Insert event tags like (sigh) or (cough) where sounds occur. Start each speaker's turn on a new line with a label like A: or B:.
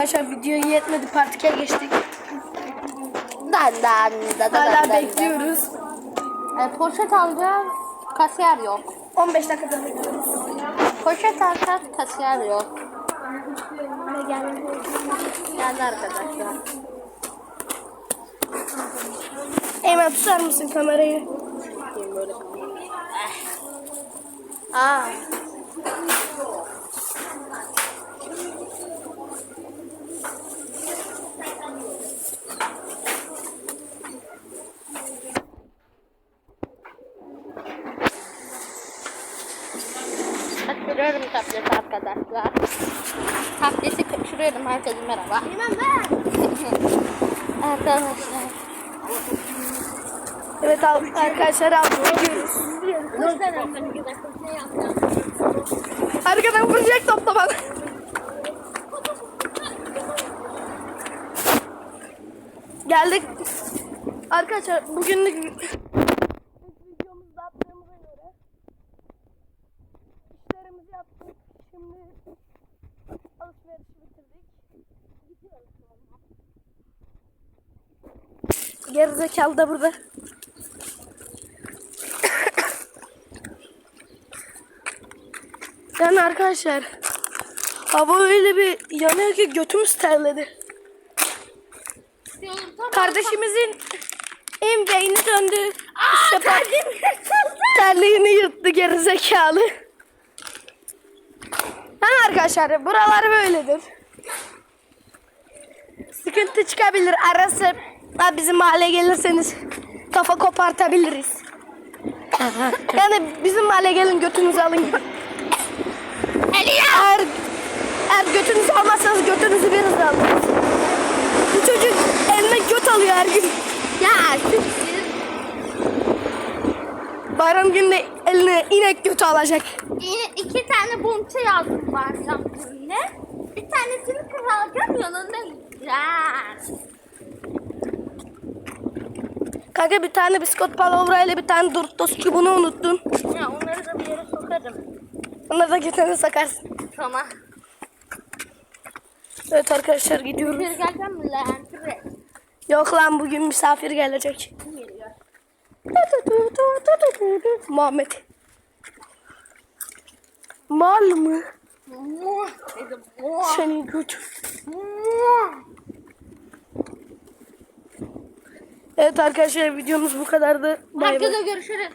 A: Arkadaşlar videoyu yetmedi part 2'ye geçtik.
B: Dan dan dan
A: Hala
B: dan
A: bekliyoruz.
B: E, poşet alacağız. Kasiyer yok.
A: 15 dakikada bekliyoruz.
B: Poşet alacağız. Kasiyer yok.
A: Geldi.
B: Arkadaşlar.
A: Eymen tutar mısın kamerayı?
B: Böyle. Aa. Kaçırıyorum tableti arkadaşlar. Tableti kaçırıyorum. Herkese merhaba. (laughs) Arkadaşlar.
A: Evet arkadaşlar abi gidiyoruz. Arkadan vuracak topla bana. Geldik. Arkadaşlar bugünlük videomuzda attığımıza göre yaptık. Şimdi alışverişi bitirdik. Gerizekalı da burada. Yani arkadaşlar hava öyle bir yanıyor ki götümüz terledi. Kardeşimizin en beyni döndü. İşte bak, terliğini yırttı gerizekalı. Arkadaşlar buralar böyledir. Sıkıntı çıkabilir. Arası ha, bizim mahalleye gelirseniz kafa kopartabiliriz. yani bizim mahalleye gelin götünüzü alın gibi. Eğer, eğer götünüzü almazsanız götünüzü biraz alın. Bu çocuk eline göt alıyor her gün.
B: Ya.
A: Bayram günde eline inek götü alacak.
B: Yine iki tane bunça yazdım var yaptığımda. Bir tanesini kralcam yanında yiyeceğiz.
A: Kanka bir tane biskot palavra ile bir tane Doritos çubuğunu unuttun.
B: Ya onları da bir yere sokarım.
A: Onları da götüne sakarsın.
B: Tamam.
A: Evet arkadaşlar gidiyoruz.
B: Bir geleceğim mi lan?
A: Yok lan bugün misafir gelecek.
B: Geliyor?
A: Muhammed. Mal mı?
B: Muah dedim. Muah.
A: Senin götü.
B: Muah.
A: Evet arkadaşlar videomuz bu kadardı. Bay.
B: Herkese görüşürüz.